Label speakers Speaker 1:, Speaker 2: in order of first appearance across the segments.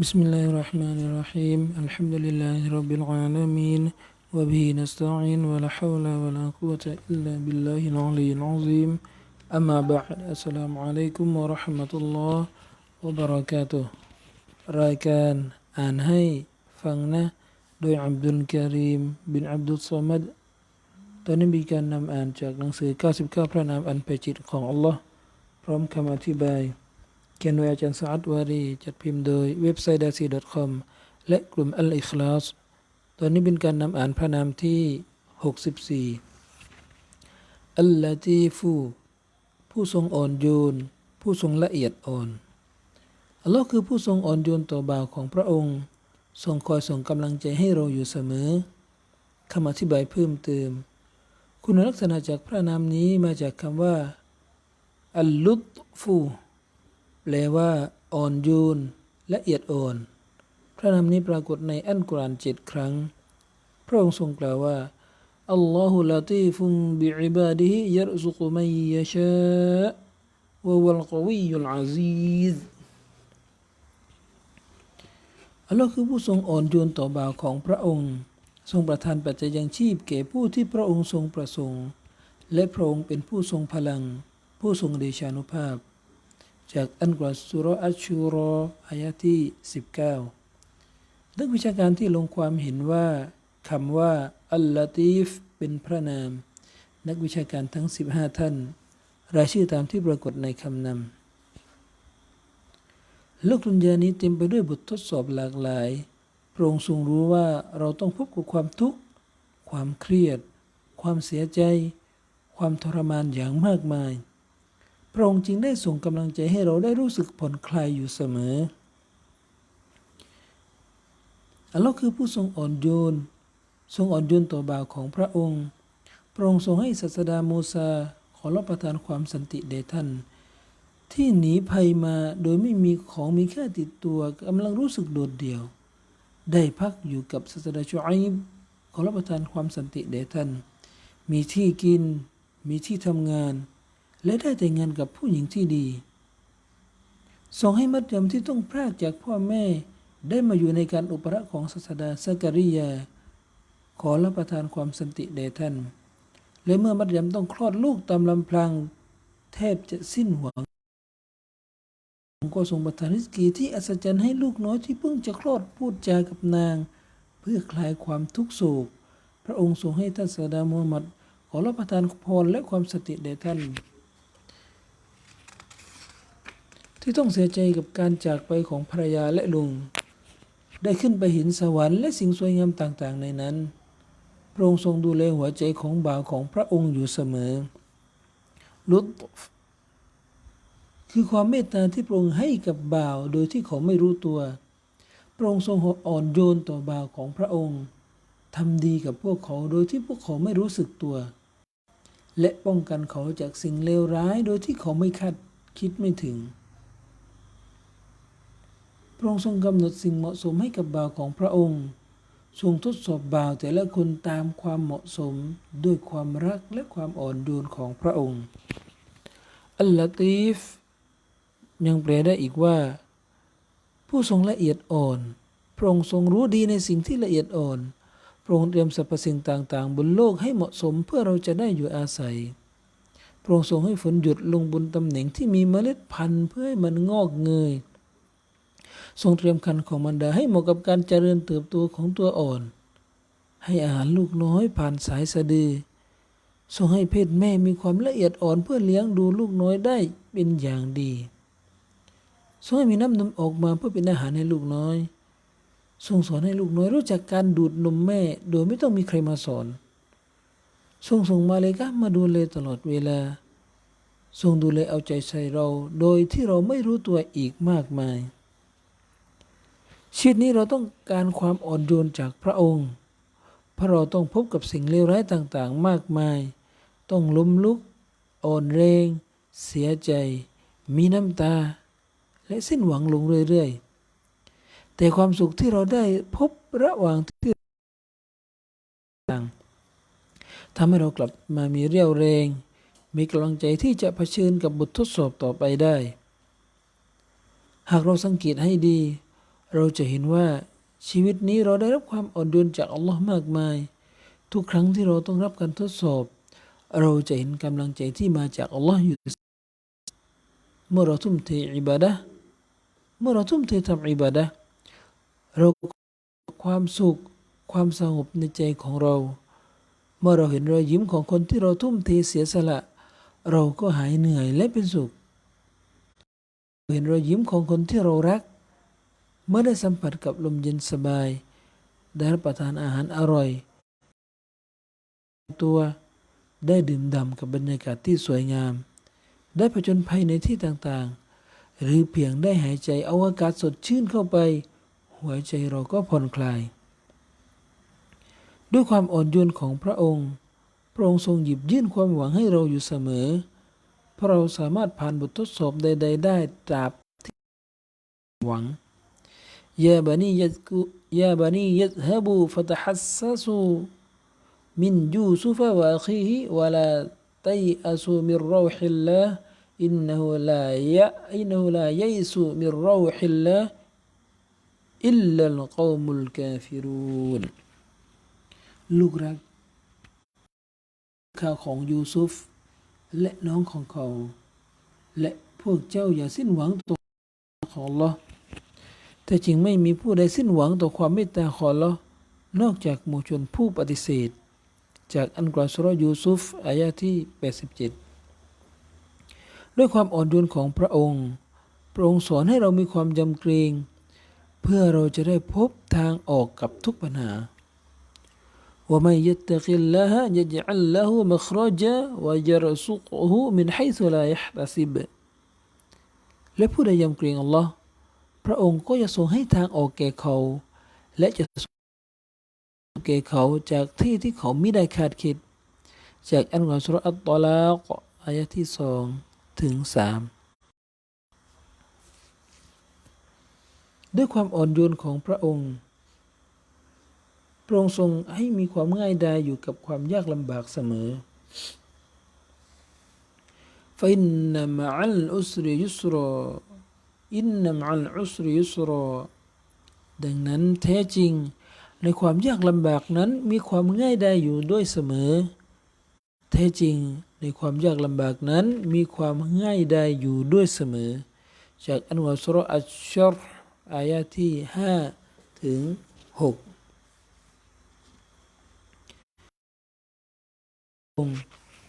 Speaker 1: بسم الله الرحمن الرحيم الحمد لله رب العالمين وبه نستعين ولا حول ولا قوة إلا بالله العلي العظيم أما بعد السلام عليكم ورحمة الله وبركاته รายการอ่านให้ฟังนะ โดยอับดุลการีม บินอับดุลซอมัดตอนนี้มีการนำอ่านจากหนังสือ 99 พระนามอันเป็นจิตของ อัลลอฮ์พร้อมคำอธิบาย เขียนโดยอาจารย์สาอัดวารี จัดพิมพ์โดยเว็บไซต์ดาซี .com และกลุ่มอัลอิคลาสตอนนี้เป็นการนำอ่านพระนามที่ 64 อัลลาตีฟูผู้ทรงอ่อนโยน ผู้ทรงละเอียดอ่อน อัลลอฮ์คือผู้ทรงอ่อนโยนต่อบ่าวของพระองค์ ทรงคอยส่งกำลังใจให้เราอยู่เสมอคำอธิบายเพิ่มเติม คุณลักษณะจากพระนามนี้มาจากคำว่า อัลลุตฟู แปลว่า อ่อนโยนละเอียดอ่อน พระนามนี้ปรากฏในอัลกุรอานเจ็ดครั้ง พระองค์ทรงกล่าวว่าอัลลอฮุลาตีฟุมบิอิบาดิฮิยรซุกุมัยยะชาวะวัลกวียุลอาซีซอัลลอฮ์คือผู้ทรงอ่อนโยนต่อบ่าวของพระองค์ ทรงประทานปัจจัยยังชีพแก่ผู้ที่พระองค์ทรงประสงค์ และพระองค์เป็นผู้ทรงพลัง ผู้ทรงเดชานุภาพ จากอันกรสุรอัชชูรออายะที่ 19 นักวิชาการที่ลงความเห็นว่าคำว่า อัลลตีฟ เป็นพระนาม นักวิชาการทั้ง 15 ท่าน รายชื่อตามที่ปรากฏในคำนำโลกดุนยานี้เต็มไปด้วยบททดสอบหลากหลาย พระองค์ทรงรู้ว่าเราต้องพบกับความทุกข์ ความเครียด ความเสียใจ ความทรมานอย่างมากมาย พระองค์จึงได้ส่งกำลังใจให้เราได้รู้สึกผ่อนคลายอยู่เสมอ อัลลอฮ์คือผู้ทรงอ่อนโยน ทรงอ่อนโยนต่อบ่าวของพระองค์ พระองค์ทรงให้ศาสดาโมซาขอรับประทานความสันติแด่ท่าน ที่หนีภัยมาโดยไม่มีของมีค่าติดตัวกำลังรู้สึกโดดเดี่ยว ได้พักอยู่กับศาสดาชูไอบขอรับประทานความสันติแด่ท่าน มีที่กิน มีที่ทำงาน และได้แต่งงานกับผู้หญิงที่ดีทรงให้มัดยมที่ต้องพรากจากพ่อแม่ได้มาอยู่ในการอุปราของศาสดาซาการิยา ขอรับประทานความสันติแด่ท่าน และเมื่อมัดยมต้องคลอดลูกตามลำพัง แทบจะสิ้นหวังก็ทรงประทานริสกีที่อัศจรรย์ให้ลูกน้อยที่เพิ่งจะคลอดพูดจากับนาง เพื่อคลายความทุกโศก พระองค์ทรงให้ท่านสาดามูฮัมหมัดขอรับประทานพรและความสติแด่ท่าน ที่ต้องเสียใจกับการจากไปของภรรยาและลุง ได้ขึ้นไปเห็นสวรรค์และสิ่งสวยงามต่างๆ ในนั้น พระองค์ทรงดูแลหัวใจของบ่าวของพระองค์อยู่เสมอ ลุตคือความเมตตาที่พระองค์ให้กับบ่าวโดยที่เขาไม่รู้ตัว พระองค์ทรงอ่อนโยนต่อบ่าวของพระองค์ทำดีกับพวกเขาโดยที่พวกเขาไม่รู้สึกตัว และป้องกันเขาจากสิ่งเลวร้ายโดยที่เขาไม่คาดคิดไม่ถึง ระองค์ทรงกำหนดสิ่งเหมาะสมให้กับบ่าวของพระองค์ ทรงทดสอบบ่าวแต่ละคนตามความเหมาะสมด้วยความรักและความอ่อนโยนของพระองค์ อัลลาตีฟ ยังแปลได้อีกว่า ผู้ทรงละเอียดอ่อน พระองค์ทรงรู้ดีในสิ่งที่ละเอียดอ่อน พระองค์เตรียมสรรพสิ่งต่างๆ บนโลกให้เหมาะสมเพื่อเราจะได้อยู่อาศัยพระองค์ทรงให้ฝนหยุดลงบนตำแหน่งที่มีเมล็ดพันธุ์เพื่อให้มันงอกเงย ทรงเตรียมคันของมันดาให้เหมาะกับการเจริญเติบโตของตัวอ่อน ให้อาหารลูกน้อยผ่านสายสะดือ ทรงให้เพศแม่มีความละเอียดอ่อนเพื่อเลี้ยงดูลูกน้อยได้เป็นอย่างดี ทรงให้มีน้ำนมออกมาเพื่อเป็นอาหารให้ลูกน้อย ทรงสอนให้ลูกน้อยรู้จักการดูดนมแม่ โดยไม่ต้องมีใครมาสอน ทรงส่งมาเลกะมาดูแลตลอดเวลา ทรงดูแลเอาใจใส่เราโดยที่เราไม่รู้ตัวอีกมากมาย ชีวิตนี้เราต้องการความอ่อนโยนจากพระองค์เพราะเราต้องพบกับสิ่งเลวร้ายต่างๆ มากมาย ต้องล้มลุก อ่อนแรง เสียใจ มีน้ำตา และสิ้นหวังลงเรื่อยๆ แต่ความสุขที่เราได้พบระหว่างที่ต่างทำให้เรากลับมามีเรี่ยวแรง มีกำลังใจที่จะเผชิญกับบททดสอบต่อไปได้ หากเราสังเกตให้ดี เราจะเห็นว่าชีวิตนี้เราได้รับความอ่อนโยนจากอัลลอฮ์มากมาย ทุกครั้งที่เราต้องรับการทดสอบ เราจะเห็นกำลังใจที่มาจากอัลลอฮ์อยู่ เมื่อเราทุ่มเทอิบาดะเมื่อเราทุ่มเททำอิบาดะเราความสุขความสงบในใจของเรา เมื่อเราเห็นรอยยิ้มของคนที่เราทุ่มเทเสียสละ เราก็หายเหนื่อยและเป็นสุข เห็นรอยยิ้มของคนที่เรารัก เมื่อได้สัมผัสกับลมเย็นสบาย ได้รับประทานอาหารอร่อย ตัวได้ดื่มด่ำกับบรรยากาศที่สวยงาม ได้ผจญภัยในที่ต่างๆ หรือเพียงได้หายใจเอาอากาศสดชื่นเข้าไป หัวใจเราก็ผ่อนคลาย ด้วยความอ่อนโยนของพระองค์ พระองค์ทรงหยิบยื่นความหวังให้เราอยู่เสมอ เพราะเราสามารถผ่านบททดสอบใด ๆ ได้ตราบที่หวัง ยาบานียัดกุยาบานียัดฮบูฟะตะฮัสซัสูมินยูซุฟะวะอะคีฮิวะลาตัยอะซูมิรเราฮิลลาห์อินนะฮูลายะอินนะฮูลายัยซูมิรเราฮิลลาห์อิลลัลกอมุลกาฟิรูนลูกรักข้าของยูซุฟและน้องของเขา และพวกเจ้าอย่าสิ้นหวังต่อของอัลลอฮ์ แต่จริงไม่มีผู้ใดสิ้นหวังต่อความเมตตาของเรานอกจากหมู่ชนผู้ปฏิเสธ จากอันกราสุรยูซุฟอายะที่ 87 ด้วยความอ่อนโยนของพระองค์ พระองค์สอนให้เรามีความยำเกรง เพื่อเราจะได้พบทางออกกับทุกปัญหาว่าไม่ยตะกิลละฮะยจัลละฮูมัครจวายรสุกฮูมินไฮซุลายะตัสิบและผู้ใดยำเกรงอัลลอฮ์ พระองค์ก็จะทรงให้ทางออกแก่เขา และจะทรงแก่เขาจากที่ที่เขาไม่ได้คาดคิด จากอันกอสุรอัตตอลากอายะที่สองถึงสามด้วยความอ่อนโยนของพระองค์ พระองค์ทรงให้มีความง่ายดายอยู่กับความยากลำบากเสมอ فإن مع العسر يسرا อินนัมอัลอุสริยุสรอดังนั้นแท้จริง ในความยากลำบากนั้นมีความง่ายได้อยู่ด้วยเสมอ แท้จริงในความยากลำบากนั้นมีความง่ายได้อยู่ด้วยเสมอ จากอันวาสรอัชชรอายะที่ 5 ถึง 6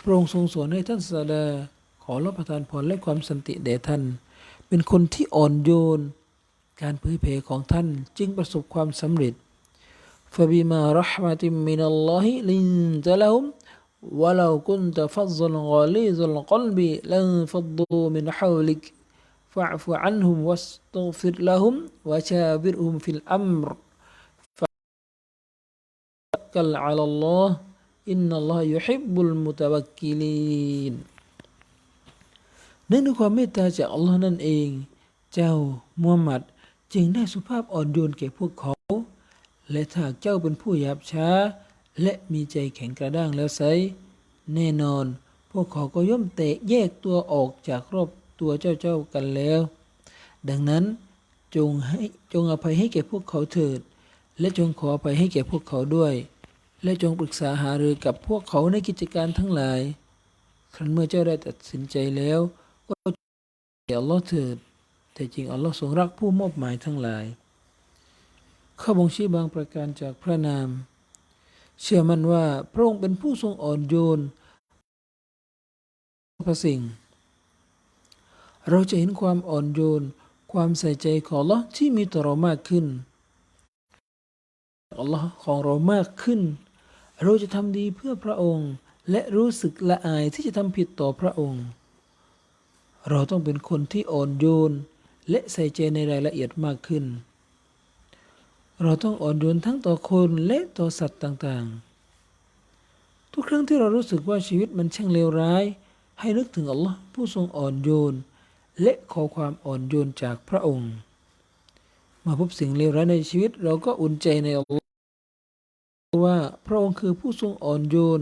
Speaker 1: พระองค์ทรงสอนให้ท่านศาสดาขอรับประทานพรและความสันติแด่ท่าน เป็นคนที่อ่อนโยน การเผยแผ่ของท่านจึงประสบความสำเร็จ فبما رحمة من الله لنت لهم ولو كنت فظا غليظ القلب لانفضوا من حولك فاعف عنهم واستغفر لهم وشاورهم في الأمر توكل على الله إن الله يحب المتوكلين เนื่องด้วยความเมตตาจากอัลลอฮ์นั่นเอง เจ้ามูฮัมหมัดจึงได้สุภาพอ่อนโยนแก่พวกเขา และถ้าเจ้าเป็นผู้หยาบช้า และมีใจแข็งกระด้างแล้วไซแน่นอน พวกเขาก็ย่อมเตะแยกตัวออกจากรอบตัวเจ้าเจ้ากันแล้ว ดังนั้นจงให้จงอภัยให้แก่พวกเขาเถิด และจงขออภัยให้แก่พวกเขาด้วย และจงปรึกษาหารือกับพวกเขาในกิจการทั้งหลาย ครั้นเมื่อเจ้าได้ตัดสินใจแล้ว ก็อัลลอฮ์เถิดแต่จริงอัลลอฮ์ทรงรักผู้มอบหมายทั้งหลาย ข้อบ่งชี้บางประการจากพระนาม เชื่อมั่นว่าพระองค์เป็นผู้ทรงอ่อนโยนพระสิ่ง เราจะเห็นความอ่อนโยน ความใส่ใจของอัลลอฮ์ที่มีต่อเรามากขึ้นอัลลอฮ์ของเรามากขึ้น เราจะทำดีเพื่อพระองค์ และรู้สึกละอายที่จะทำผิดต่อพระองค์ เราต้องเป็นคนที่อ่อนโยน และใส่ใจในรายละเอียดมากขึ้น เราต้องอ่อนโยนทั้งต่อคนและต่อสัตว์ต่างๆ ทุกครั้งที่เรารู้สึกว่าชีวิตมันช่างเลวร้าย ให้นึกถึงอัลลอฮ์ผู้ทรงอ่อนโยน และขอความอ่อนโยนจากพระองค์ มาพบสิ่งเลวร้ายในชีวิตเราก็อุ่นใจในอัลลอฮ์ว่าพระองค์คือผู้ทรงอ่อนโยน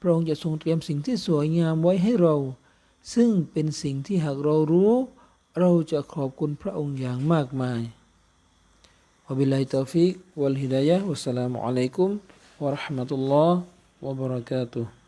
Speaker 1: พระองค์จะทรงเตรียมสิ่งที่สวยงามไว้ให้เรา ซึ่งเป็นสิ่งที่หากเรารู้ เราจะขอบคุณพระองค์อย่างมากมายวบิลัยตอฟิกวัลฮิดายะวัสสลามุอะลัยกุมวะราะห์มะตุลลอฮ์วะบะเราะกาตุฮ์